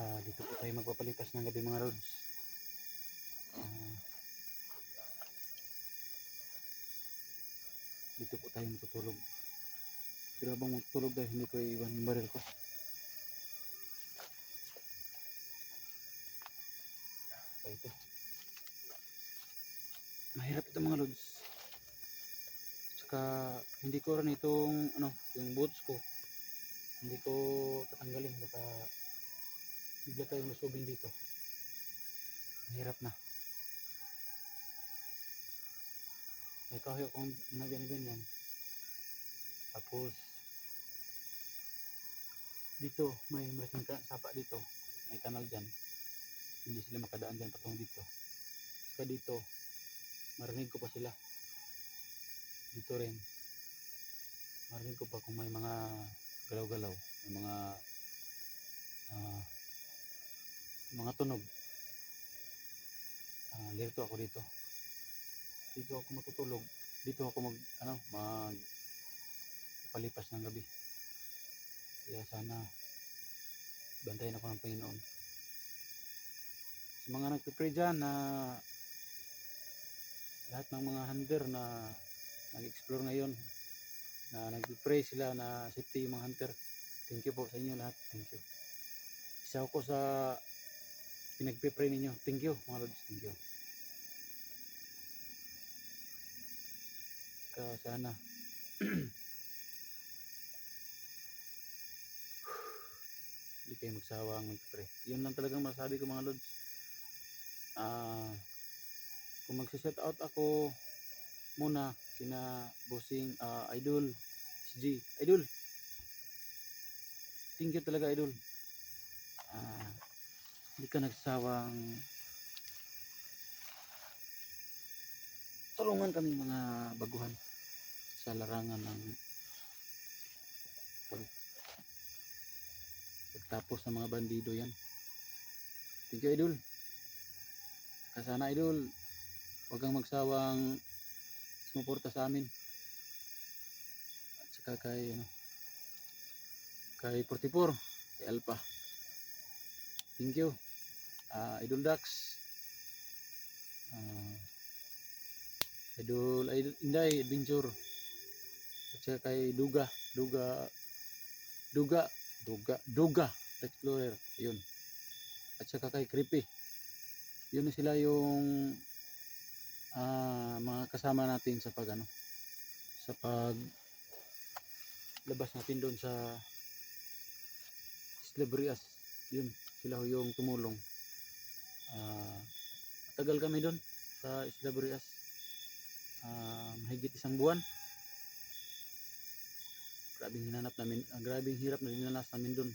Ah, dito po tayo magpapalipas ng gabi mga roads. Ah, dito po tayo matutulog. Pero matutulog tayo, hindi ko iiwan yung baril ko. Ah, ito. Mahirap ito mga lods. Tsaka hindi ko rin itong ano, yung boots ko. Hindi ko tatanggalin baka bigla tayong lusubin dito. Mahirap na. May kahoy akong ginagyan ganyan. Tapos dito may malaking sapa dito. May kanal dyan. Hindi sila makadaan dyan patong dito. Saka dito marinig ko pa sila. Dito rin. Marinig ko pa kung may mga galaw-galaw. May mga ah, mga tunog. Ah, lirito ako dito. Dito ako matutulog. Dito ako mag ano, mag palipas ng gabi. Kaya sana bantayan ako ng Panginoon. Sa mga nagpipray dyan na lahat ng mga hunter na nag-explore ngayon na nagpipray sila na safety yung mga hunter. Thank you po sa inyo lahat. Thank you. Isa ako sa pinagpipray ninyo. Thank you, mga lods. Thank you. Ka sana. Hindi kayo magsawang magpray. Yun lang talagang masabi ko mga lods. Ah, kung magsiset out ako muna kina bossing ah, idol SG idol thank you talaga idol ah hindi ka nagsawang tulungan kami mga baguhan sa larangan ng pag, pagtapos ng mga bandido yan. Thank you idol. Saka sana idol huwag kang magsawang sumuporta sa amin. At saka kay ano kay 44 kay Alpha. Thank you Ah, Idol Dax. Ah, Idol Inday Adventure. At saka kay Duga Duga Duga Duga Duga Explorer. Yun at saka kay Creepy. Yun na sila yung ah, mga kasama natin sa pag ano sa pag labas natin doon sa Isla Brias yun sila yung tumulong Ah, matagal kami doon sa Isla Brias Ah, mahigit isang buwan. Grabing hinanap namin ah, grabing hirap na dinanas namin doon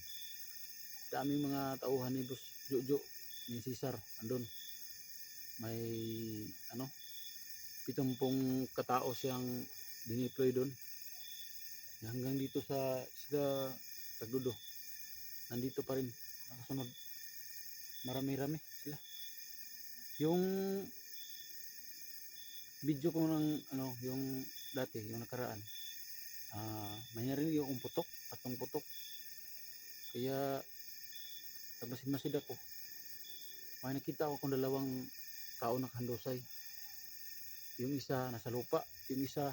daming mga tauhan ni Boss Jojo ni Cesar andun. May ano pitumpong katao siyang dineploy doon hanggang dito sa isla Tagdudo nandito pa rin nakasunod. Marami-rami yung video ko ng ano yung dati yung nakaraan ah may narinig yung putok atong putok. Kaya tabasin masid ako may nakita ako kung dalawang tao nakahandusay yung isa nasa lupa yung isa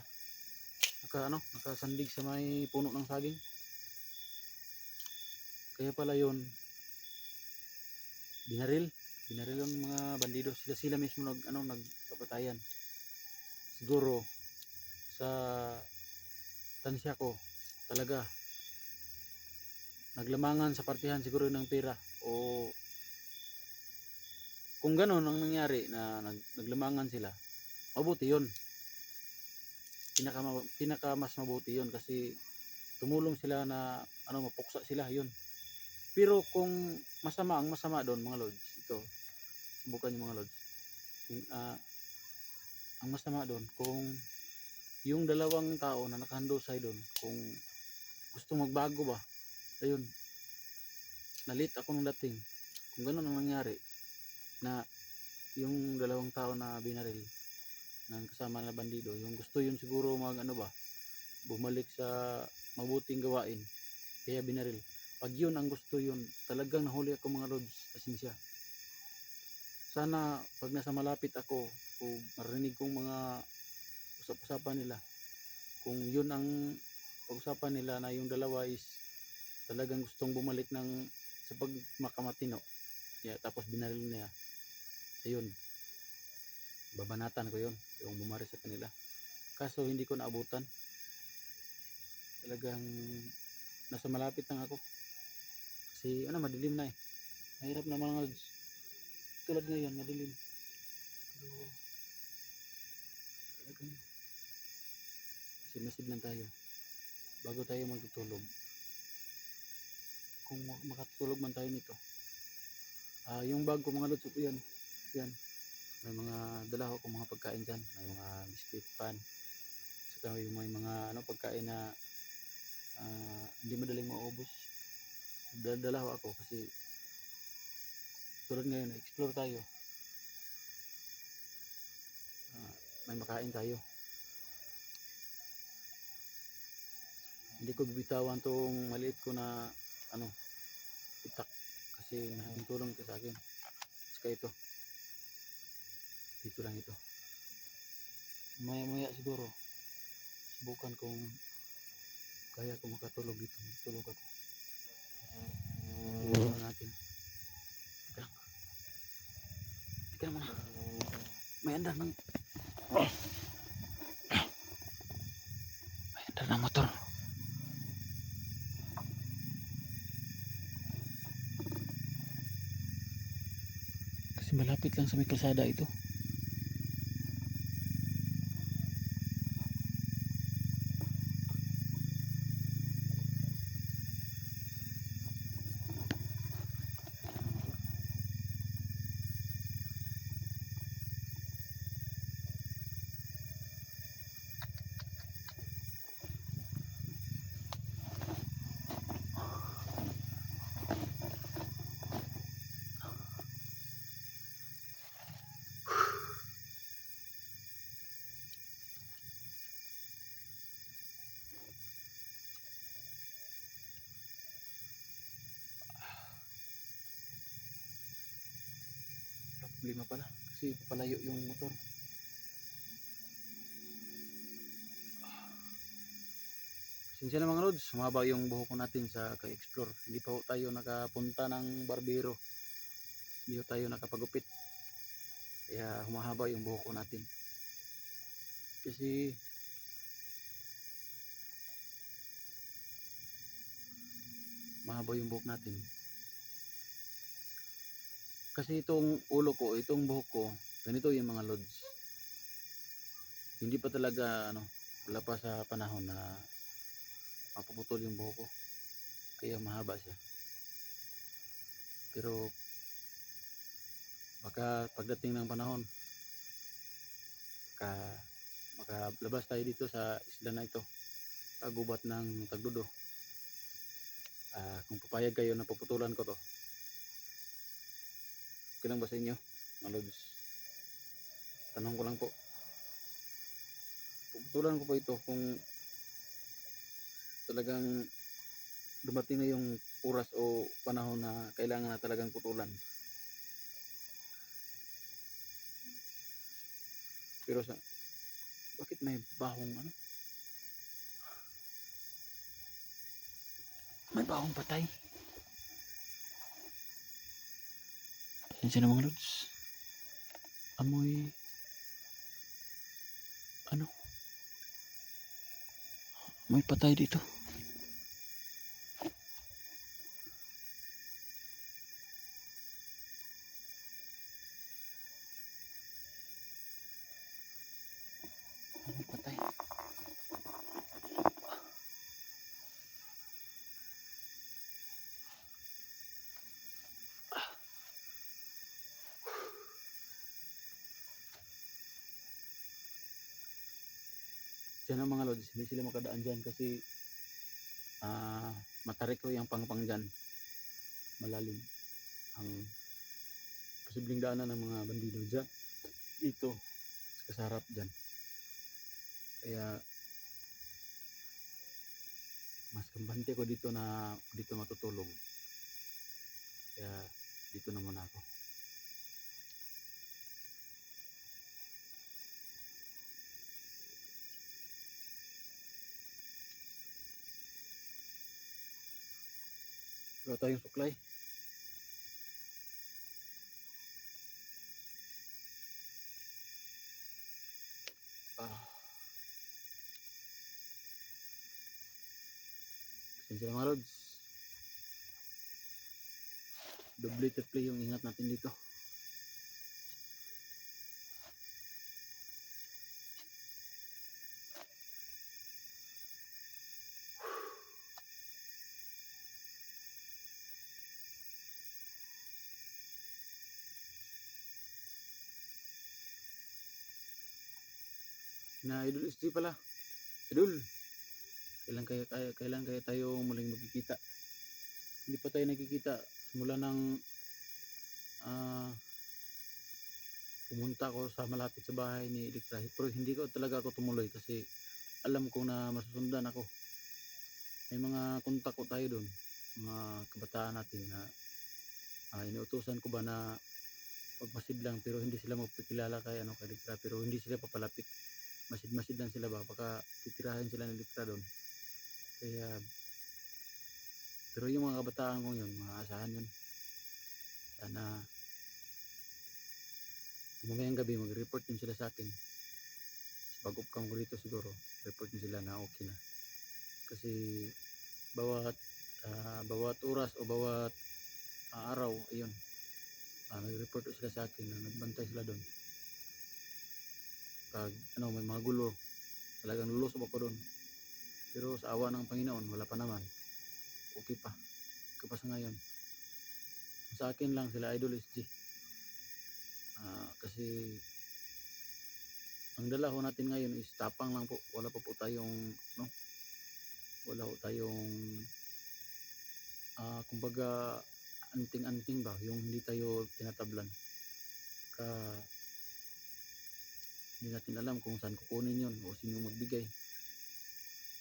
naka ano, nakasandig sa may puno ng saging. Kaya pala yun, binaril, binaril yung mga bandido. Sila sila mismo nag ano nagpapatayan. Siguro sa tansya ko talaga naglamangan sa partihan siguro ng pera o kung gano'n ang nangyari na nag, naglamangan sila mabuti yun pinaka, pinaka mas mabuti yun kasi tumulong sila na ano mapuksa sila yun pero kung masama ang masama doon mga lods ito subukan yung mga lods. Yung, ah, ang masama doon kung yung dalawang tao na nakahandusay doon kung gusto magbago ba ayun nalit ako nung dating. Kung ganun ang nangyari na yung dalawang tao na binaril ng kasama na bandido yung gusto yun siguro mag ano ba bumalik sa mabuting gawain kaya binaril. Pag yun ang gusto yun talagang nahuli ako mga lods pasensya sana pag nasa malapit ako o marinig kong mga usap-usapan nila kung yun ang pag-usapan nila na yung dalawa is talagang gustong bumalik ng sa pagmakamatino. Yeah, tapos binaril niya. Ayun. Babanatan ko yun. Yung bumari sa kanila. Kaso hindi ko naabutan. Talagang nasa malapit lang ako. Kasi ano madilim na eh. Mahirap na mga tulad ngayon madilim. Pero talagang simasid lang tayo bago tayo magtutulog. Kung mak- makatulog man tayo nito. Ah yung bag ko mga ito yan. Yan. May mga dala ko mga pagkain dyan. May mga biscuit pan. Saka yung may mga ano pagkain na ah, hindi madaling maubos. Dala ko ako kasi tulad ngayon explore tayo. Ah, may makain tayo. Hindi ko bibitawan tong maliit ko na ano itak. Kasi malaking tulong ito sa akin. Saka ito. Dito lang ito. Maya maya siguro subukan kung kaya ko makatulog dito. Tulog ako. Tingnan natin teka lang lang muna. May andar ng may andar ng motor. Kasi malapit lang sa may kalsada ito problema pala kasi papalayo yung motor Sinsya na mga roads, humaba yung buhok ko natin sa ka-explore. Hindi pa tayo nakapunta ng barbero. Hindi ho tayo nakapagupit. Kaya humahaba yung buhok ko natin. Kasi mahaba yung buhok natin. Kasi itong ulo ko, itong buhok ko, ganito yung mga lods. Hindi pa talaga ano, wala pa sa panahon na mapuputol yung buhok ko. Kaya mahaba siya. Pero baka pagdating ng panahon baka makalabas tayo dito sa isla na ito sa gubat ng Tagdudo. Ah, kung papayag kayo na puputulan ko to. Okay lang ba sa inyo? Mga lods. Tanong ko lang po. Puputulan ko po ito kung talagang dumating na yung oras o panahon na kailangan na talagang putulan. Pero sa bakit may bahong ano? May bahong patay. Yan siya na mga lods. Amoy... Ano? May patay dito. Diyan ang mga lods, hindi sila makadaan dyan kasi ah matarik yung pangpang dyan. Malalim. Ang posibleng daanan ng mga bandido dyan. Dito, sa kasarap dyan. Kaya mas kampante ko dito na dito matutulog. Kaya dito na muna ako. Wala tayong suklay. Ah. Pasensya na mga lods. Doubleted play yung ingat natin dito. na Idol SG pala. Idol. Kailan kaya tayo, kailan kaya tayo muling magkikita? Hindi pa tayo nagkikita simula ng ah pumunta ko sa malapit sa bahay ni Elektra. Pero hindi ko talaga ako tumuloy kasi alam ko na masusundan ako. May mga kontak ko tayo doon. Mga kabataan natin na ah, inuutosan ko ba na pagmasid lang pero hindi sila magpakilala kay ano kay Elektra pero hindi sila papalapit masid-masid lang sila ba baka titirahin sila ng litra doon. Kaya pero yung mga kabataan ko yun maaasahan yun. Sana mamayang gabi mag-report din sila sa akin. Sa pag upcam ko dito siguro report din sila na okay na. Kasi bawat ah, bawat oras o bawat araw ayun ah, nag-report sila sa akin na nagbantay sila doon pag ano may mga gulo talagang lulusob ako doon pero sa awa ng Panginoon wala pa naman. Okay pa. Okay pa sa ngayon. Sa akin lang sila idol SG Ah, kasi ang dala ho natin ngayon is tapang lang po. Wala pa po tayong no wala po tayong ah kumbaga anting-anting ba yung hindi tayo tinatablan. Ka hindi natin alam kung saan kukunin yun o sino magbigay.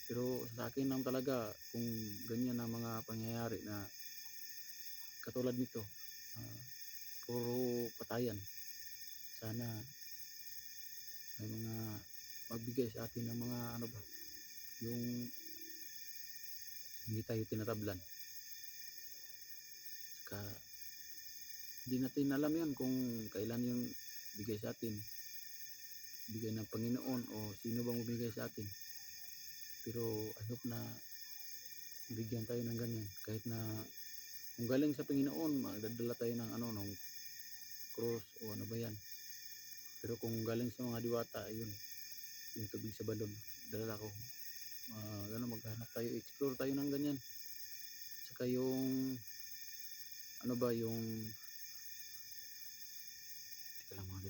Pero sa akin lang talaga kung ganyan ang mga pangyayari na katulad nito ah, puro patayan. Sana may mga magbigay sa atin ng mga ano ba yung hindi tayo tinatablan. Saka hindi natin alam yun kung kailan yung bigay sa atin bigay ng Panginoon o sino bang bumigay sa atin. Pero I hope na bigyan tayo ng ganyan. Kahit na kung galing sa Panginoon magdadala tayo ng ano ng cross o ano ba yan. Pero kung galing sa mga diwata ayun yung tubig sa balon dala ko. Uh, gano'n maghanap tayo explore tayo ng ganyan. Saka yung ano ba yung teka lang mga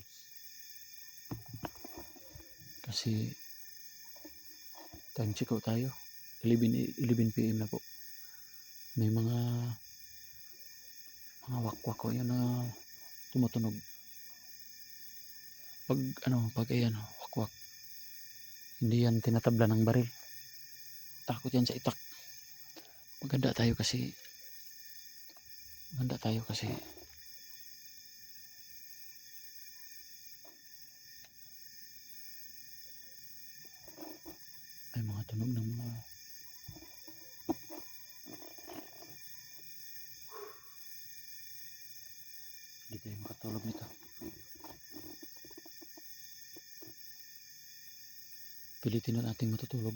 kasi time check out tayo 11, 11 PM na po. May mga mga wakwak ko yan na tumutunog. Pag ano pag ayan wakwak. Hindi yan tinatabla ng baril. Takot yan sa itak. Maganda tayo kasi maganda tayo kasi tunog ng mga hindi tayo makatulog nito. Pilitin na natin matutulog.